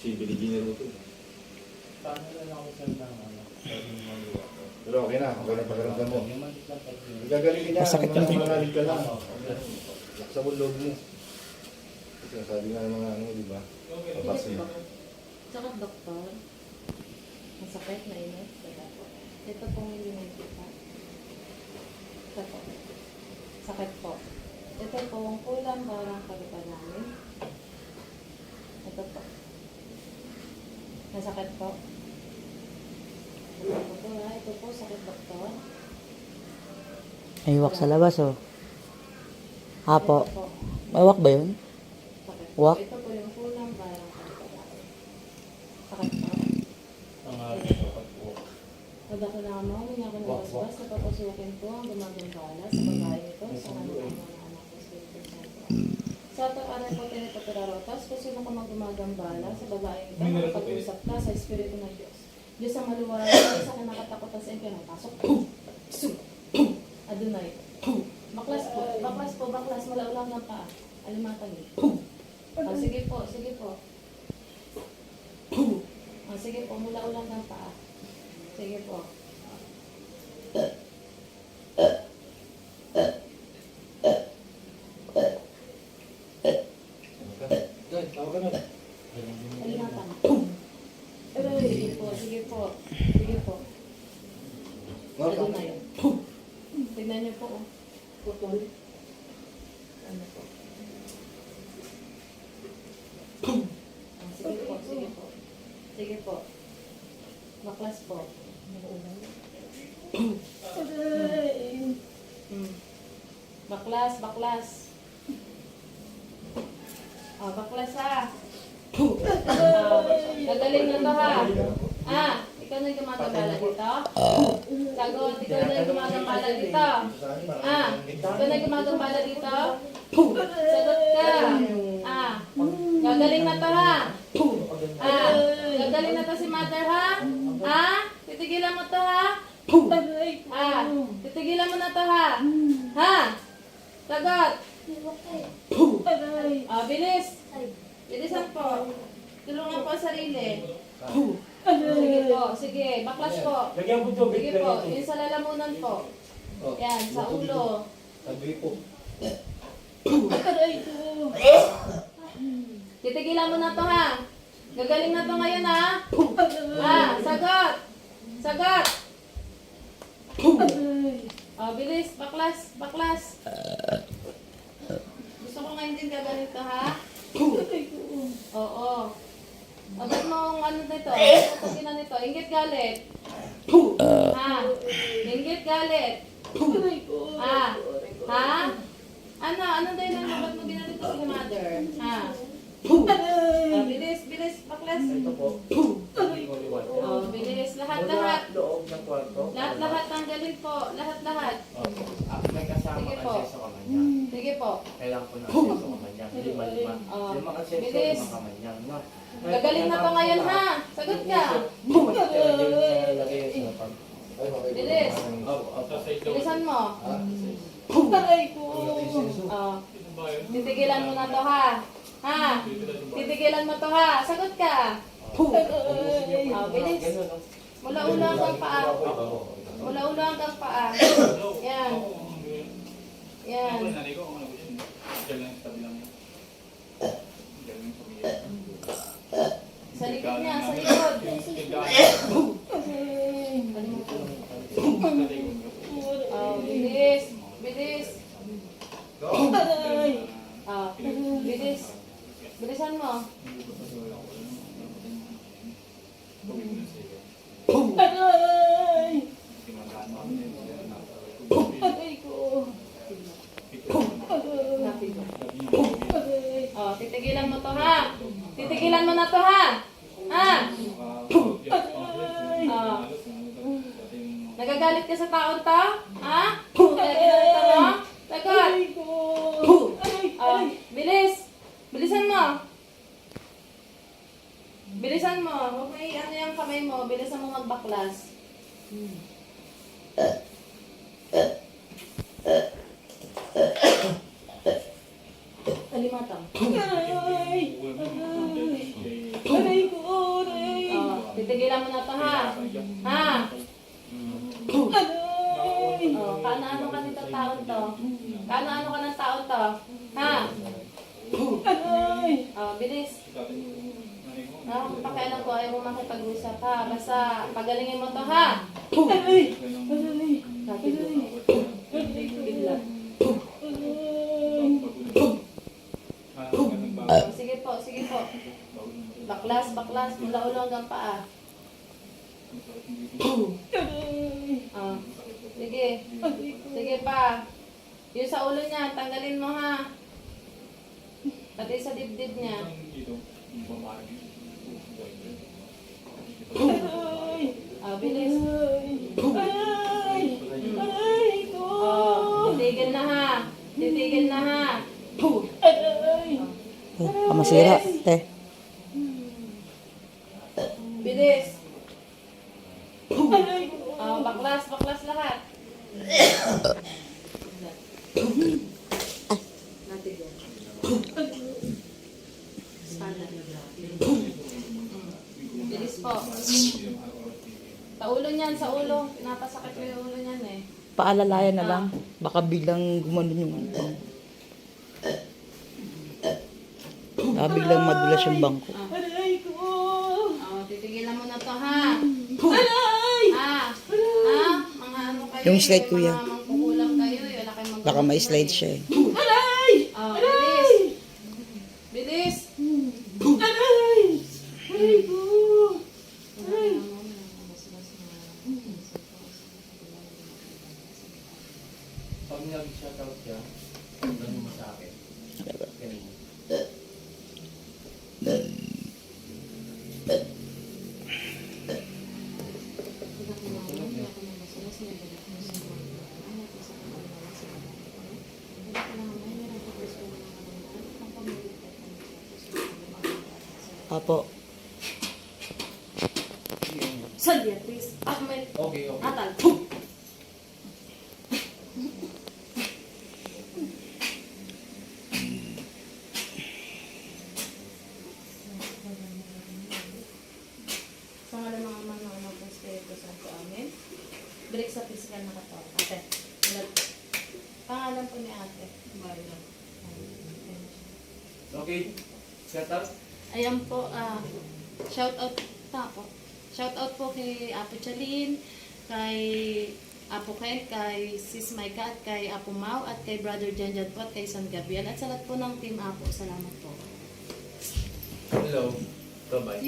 Si Biligini Ruto. Paano na lang ako ano? Pero okay na, okay na pakiramdam mo. Yung maliit lang pag Gagaling ka niya, Masakit mga manalig ka lang. Laksa mo loob mo. Kasi sabi nga ng mga ano, di ba? Mabaksin. Sakit doktor. Masakit na po? Ito pong hindi mo kita. Ito po. Sakit po. Ito po ang kulang parang palitan namin. Ito po. Masakit po. Ito po ha. Ito po sakit doktor. May iwak sa labas, oh. Apo. Ito po. May iwak ba yun? Sakit po. Wak? Ito po yung kulang namin. Sakit po. Wala ko hindi ako nabasbas, napapasukin ko ang gumagambala sa babae ito, sa kanilang mga anak ko sa Espiritu Santo. Sa ito, aray ko tinitapirarotas, kung sino ka magumagambala sa babae ito, makapag-usap ka sa Espiritu ng Diyos. Diyos ang maluwalay, sa kinakatakutan sa impyerno, pasok. Adonai. Baklas po, baklas po, baklas, malaulang ng paa. Alimatang eh. Ah, sige po, sige po. Ah, sige po, mula ulang ng paa. Sige po. Dahil, tawag ka na. Alimatang. Sige po, sige po. Na yun? Tignan niyo po. oh. Putol. Ano po? Ah, sige po, sige po. Sige po. Baklas po. Hmm. Baklas, baklas. Ah, baklas ha. Ah, gagaling na to ha. Ah, ikaw na yung gumagambala dito? Sagot, ikaw na yung gumagambala dito. Ah, ikaw na yung gumagambala dito? Sagot ka. Ah, gagaling na to ha. Ah, gagaling na to si mother ha? Ah, titigilan mo to ha? Ah, titigilan mo na to ha? Ha? Sagot. Ah, bilis. Bilisan po. Tulungan po sarili. Sige po, sige. Baklas po. Lagyan mo tubig. Sige po, yung sa lalamunan po. Yan, sa ulo. Sabi po. Titigilan mo na to ha. Gagaling na to ngayon ha. Ah, sagot. Sagot. Oh, bilis, baklas, baklas. Gusto ko ngayon din gagaling to ha. Oo. O, ba't mong ano nito? Ano na nito? Ingit galit. Ha? Ingit galit. Ha? Ha? Ano? Ano din ano? Ba't mo ginalito si mother? Ha? Ah, bilis, bilis, baklas. Ito po. Oh, bilis. Lahat, lahat. loob ng kwarto. Lahat, lahat. Tanggalin po. Lahat, lahat. Opo. Ah, may kasama Sige kasi po. sa kamanya. Sige po. Kailangan ko na kasi sa kamanya. Lima, lima. Oh. Lima kasi sa Bilis. lima kamanya. No? Gagaling na to ngayon ha. Sagot ka. Bilis. Opo, opo. Bilisan mo. Ah, Oh. Titigilan mo na to ha. Ha? Titigilan mo to ha. Sagot ka. Oh, bilis. Mula ulo hanggang paa. Mula ulo hanggang paa. Yan. Yan. Sa likod niya, sa likod. Oh, bilis. Bilis. Oh, bilis. Bilisan mo. Oh, titigilan mo to ha. Titigilan mo na to ha. Ha? Oh. Nagagalit ka sa taon to? Ha? Kaya ginalita mo? Sagot. Oh, bilis. Bilisan mo. Bilisan mo. Huwag may ano yung kamay mo. Bilisan mo magbaklas. Alimatang. Aray ko! Titigilan mo na to ha. Ha? Kaano-ano ka nito taon to? Kaano-ano ka ng taon to? Ha? Oh, bilis. Ah, pakialam ko, ayaw mo makipag-usap ha. Basta, pagalingin mo to ha. Sabi ko. Bigla. Sige po, sige po. Baklas, baklas. Mula ulo hanggang paa. Ah, sige. Sige pa. Yung sa ulo niya, tanggalin mo ha. Pati sa dibdib niya. Ah, bilis. Oh, titigil na ha. Titigil na ha. Eh, kamasira. Te. Bilis. Oh, baklas, baklas lahat. Bilis po. Sa ulo niyan, sa ulo. Pinapasakit ko yung ulo niyan eh. Paalalayan na lang. Baka biglang gumanon yung... Baka biglang madulas yung bangko. Oh, titigilan mo na to ha. Ha? Ha? Mga ano kayo? Yung slide, kuya. Eh. Baka may slide siya eh. Oh, bilis. Bilis. Pag nag-shoutout siya, ano mo sa akin? Ganun. Apo. Salya, please. Ahmed. Okay, okay. Atal. Sa ngalan ng Ama ng Anak ng Espiritu Santo. Amen. Break sa physical na katawan. Ate. Pangalan po ni ate. Okay. Shoutout? Ayan po, ah, shout out ta po. Shout out po kay Apo Chalin, kay Apo Ken, kay Sis Maika, at kay Apo Mau, at kay Brother Janjan po, at kay San Gabriel, at sa lahat po ng team Apo. Salamat po. Hello. Bye-bye.